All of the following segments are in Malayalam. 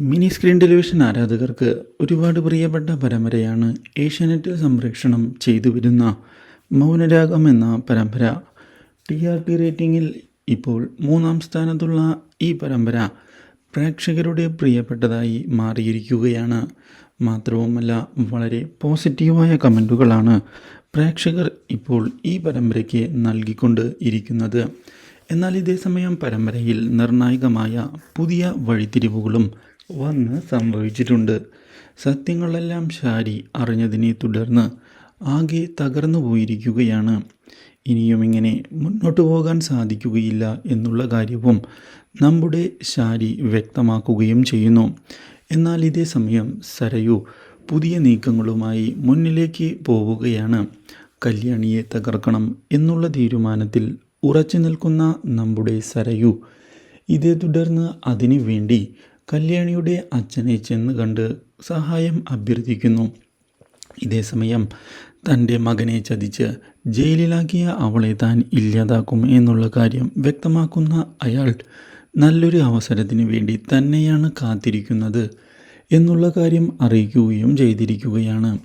മിനി സ്ക്രീൻ ടെലിവിഷൻ ആരാധകർക്ക് ഒരുപാട് പ്രിയപ്പെട്ട പരമ്പരയാണ് ഏഷ്യാനെറ്റിൽ സംപ്രേഷണം ചെയ്തു വരുന്ന മൗനരാഗം എന്ന പരമ്പര. ടി ആർ പി റേറ്റിംഗിൽ ഇപ്പോൾ മൂന്നാം സ്ഥാനത്തുള്ള ഈ പരമ്പര പ്രേക്ഷകരുടെ പ്രിയപ്പെട്ടതായി മാറിയിരിക്കുകയാണ്. മാത്രവുമല്ല വളരെ പോസിറ്റീവായ കമന്റുകളാണ് പ്രേക്ഷകർ ഇപ്പോൾ ഈ പരമ്പരയ്ക്ക് നൽകിക്കൊണ്ട് ഇരിക്കുന്നത്. എന്നാൽ ഇതേസമയം പരമ്പരയിൽ നിർണായകമായ പുതിയ വഴിത്തിരിവുകളും വന്ന് സംഭവിച്ചിട്ടുണ്ട്. സത്യങ്ങളെല്ലാം ശാരി അറിഞ്ഞതിനെ തുടർന്ന് ആകെ തകർന്നു പോയിരിക്കുകയാണ്. ഇനിയും ഇങ്ങനെ മുന്നോട്ട് പോകാൻ സാധിക്കുകയില്ല എന്നുള്ള കാര്യവും നമ്മുടെ ശാരി വ്യക്തമാക്കുകയും ചെയ്യുന്നു. എന്നാൽ ഇതേ സമയം സരയു പുതിയ നീക്കങ്ങളുമായി മുന്നിലേക്ക് പോവുകയാണ്. കല്യാണിയെ തകർക്കണം എന്നുള്ള തീരുമാനത്തിൽ ഉറച്ചു നിൽക്കുന്ന നമ്മുടെ സരയു ഇതേ തുടർന്ന് അതിനു വേണ്ടി കല്യാണിയുടെ അച്ഛനെ ചെന്ന് കണ്ട് സഹായം അഭ്യർത്ഥിക്കുന്നു. ഇതേസമയം തന്റെ മകനെ ചതിച്ച് ജയിലിലാക്കിയ അവളെ താൻ ഇല്ലാതാക്കും എന്നുള്ള കാര്യം വ്യക്തമാക്കുന്ന അയാൾ നല്ലൊരു അവസരത്തിന് വേണ്ടി തന്നെയാണ് കാത്തിരിക്കുന്നത് എന്നുള്ള കാര്യം അറിയിക്കുകയും ചെയ്തിരിക്കുകയാണ്.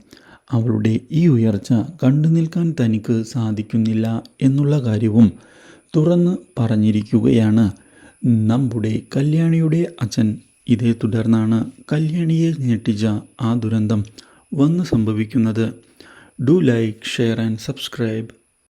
അവളുടെ ഈ ഉയർച്ച കണ്ടു നിൽക്കാൻ തനിക്ക് സാധിക്കുന്നില്ല എന്നുള്ള കാര്യവും തുറന്ന് പറഞ്ഞിരിക്കുകയാണ്. നമ്മുടെ കല്യാണിയുടെ അച്ഛൻ ഇതേ തുടർന്നാണ് കല്യാണിയെ ഞെട്ടിച്ച ആ ദുരന്തം വന്ന് സംഭവിക്കുന്നത്. Do like share and subscribe.